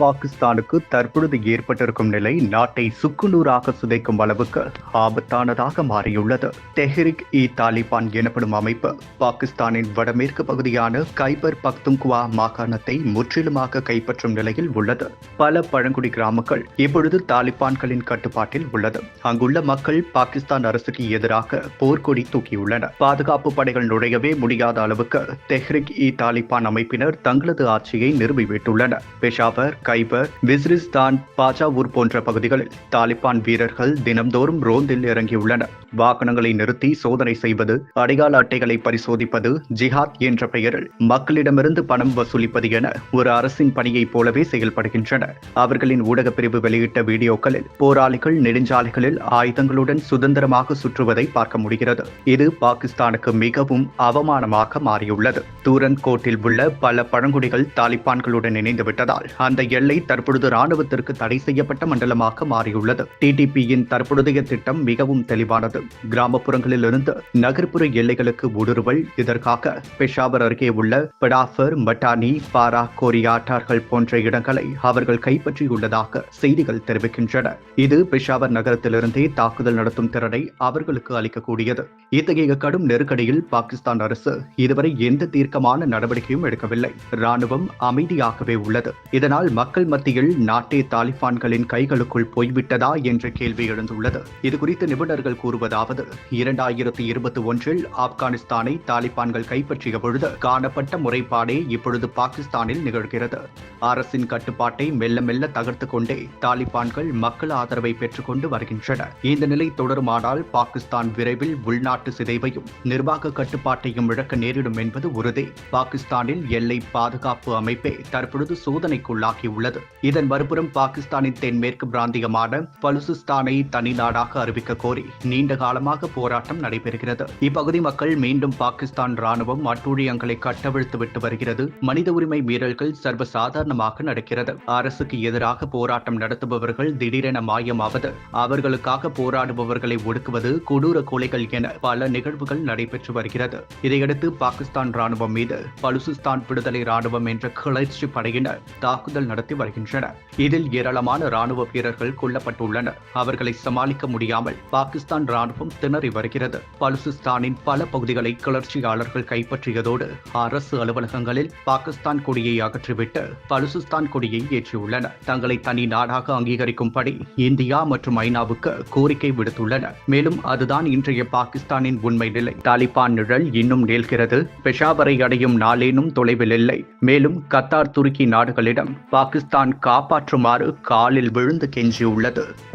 பாகிஸ்தானுக்கு தற்பொழுது ஏற்பட்டிருக்கும் நிலை நாட்டை சுக்குநூறாக சிதைக்கும் அளவுக்கு ஆபத்தானதாக மாறியுள்ளது. தெஹ்ரிக் இ தாலிபான் எனப்படும் அமைப்பு பாகிஸ்தானின் வடமேற்கு பகுதியான கைபர் பக்துங்குவா மாகாணத்தை முற்றிலுமாக கைப்பற்றும் நிலையில் உள்ளது. பல பழங்குடி கிராமங்கள் இப்பொழுது தாலிபான்களின் கட்டுப்பாட்டில் உள்ளது. அங்குள்ள மக்கள் பாகிஸ்தான் அரசுக்கு எதிராக போர்க்கொடி தூக்கியுள்ளனர். பாதுகாப்பு படைகள் நுழையவே முடியாத அளவுக்கு தெஹ்ரிக் இ தாலிபான் அமைப்பினர் தங்களது ஆட்சியை நிறுவிவிட்டுள்ளனர். பெஷாவர் கைபர் விஸ்ரிஸ்தான் பாஜாவூர் போன்ற பகுதிகளில் தாலிபான் வீரர்கள் தினம்தோறும் ரோந்தில் இறங்கியுள்ளனர். வாகனங்களை நிறுத்தி சோதனை செய்வது அடையாள அட்டைகளை பரிசோதிப்பது ஜிஹாத் என்ற பெயரில் மக்களிடமிருந்து பணம் வசூலிப்பது என ஒரு அரசின் பணியைப் போலவே செயல்படுகின்றன. அவர்களின் ஊடகப் பிரிவு வெளியிட்ட வீடியோக்களில் போராளிகள் நெடுஞ்சாலைகளில் ஆயுதங்களுடன் சுதந்திரமாக சுற்றுவதை பார்க்க முடிகிறது. இது பாகிஸ்தானுக்கு மிகவும் அவமானமாக மாறியுள்ளது. தூரன் கோட்டில் உள்ள பல பழங்குடிகள் தாலிபான்களுடன் இணைந்துவிட்டதால் அந்த எல்லை தற்பொழுது ராணுவத்திற்கு தடை செய்யப்பட்ட மண்டலமாக மாறியுள்ளது. டிடிபியின் தற்பொழுதைய திட்டம் மிகவும் தெளிவானது. கிராமப்புறங்களில் இருந்து நகர்ப்புற எல்லைகளுக்கு ஊடுருவல். இதற்காக பெஷாவர் அருகே உள்ள படாஃபர் மட்டானி பாரா கோரியாட்டார்கள் போன்ற இடங்களை அவர்கள் கைப்பற்றியுள்ளதாக செய்திகள் தெரிவிக்கின்றன. இது பெஷாவர் நகரத்திலிருந்தே தாக்குதல் நடத்தும் திறனை அவர்களுக்கு அளிக்கக்கூடியது. இத்தகைய கடும் நெருக்கடியில் பாகிஸ்தான் அரசு இதுவரை எந்த தீர்க்கமான நடவடிக்கையும் எடுக்கவில்லை. ராணுவம் அமைதியாகவே உள்ளது. இதனால் மக்கள் மத்தியில் நாட்டே தாலிபான்களின் கைகளுக்குள் போய்விட்டதா என்ற கேள்வி எழுந்துள்ளது. இதுகுறித்து நிபுணர்கள் நிபுணர்கள் அதாவது இரண்டாயிரத்தி இருபத்தி ஒன்றில் ஆப்கானிஸ்தானை தாலிபான்கள் கைப்பற்றிய பொழுது காணப்பட்ட முறைப்பாடே இப்பொழுது பாகிஸ்தானில் நிகழ்கிறது. அரசின் கட்டுப்பாட்டை மெல்ல மெல்ல தகர்த்து கொண்டே தாலிபான்கள் மக்கள் ஆதரவை பெற்றுக்கொண்டு வருகின்றன இந்த நிலை தொடருமானால் பாகிஸ்தான் விரைவில் உள்நாட்டு சிதைவையும் நிர்வாக கட்டுப்பாட்டையும் இழக்க நேரிடும் என்பது உறுதி. பாகிஸ்தானில் எல்லை பாதுகாப்பு அமைப்பே தற்பொழுது சோதனைக்குள்ளாகியுள்ளது. இதன் மறுபுறம் பாகிஸ்தானின் தென்மேற்கு பிராந்தியமான பலுசிஸ்தானை தனி நாடாக அறிவிக்க கோரி நீண்ட காலமாக போராட்டம் நடைபெறுகிறது. இப்பகுதி மக்கள் மீண்டும் பாகிஸ்தான் ராணுவம் அட்டூழியங்களை கட்டவிழ்த்து விட்டு வருகிறது. மனித உரிமை மீறல்கள் சர்வசாதாரணமாக நடக்கிறது. அரசுக்கு எதிராக போராட்டம் நடத்துபவர்கள் திடீரென மாயமாவது. அவர்களுக்காக போராடுபவர்களை ஒடுக்குவது கொடூர கொலைகள் என பல நிகழ்வுகள் நடைபெற்று வருகிறது. இதையடுத்து பாகிஸ்தான் ராணுவம் மீது பலுசிஸ்தான் விடுதலை ராணுவம் என்ற கிளர்ச்சி படையினர் தாக்குதல் நடத்தி வருகின்றனர். இதில் ஏராளமான ராணுவ வீரர்கள் கொல்லப்பட்டுள்ளனர். அவர்களை சமாளிக்க முடியாமல் பாகிஸ்தான் ராணுவம் திணறி வருகிறது. பலுசிஸ்தானின் பல பகுதிகளை கிளர்ச்சியாளர்கள் கைப்பற்றியதோடு அரசு அலுவலகங்களில் பாகிஸ்தான் கொடியை அகற்றிவிட்டு பலுசிஸ்தான் கொடியை ஏற்றியுள்ளனர். தங்களை தனி நாடாக அங்கீகரிக்கும்படி இந்தியா மற்றும் ஐநாவுக்கு கோரிக்கை விடுத்துள்ளனர். மேலும் அதுதான் இன்றைய பாகிஸ்தானின் உண்மை நிலை. தாலிபான் நிழல் இன்னும் நீள்கிறது. பெஷாவரை அடையும் நாளேனும் தொலைவில் இல்லை. மேலும் கத்தார் துருக்கி நாடுகளிடம் பாகிஸ்தான் காப்பாற்றுமாறு காலில் விழுந்து கெஞ்சியுள்ளது.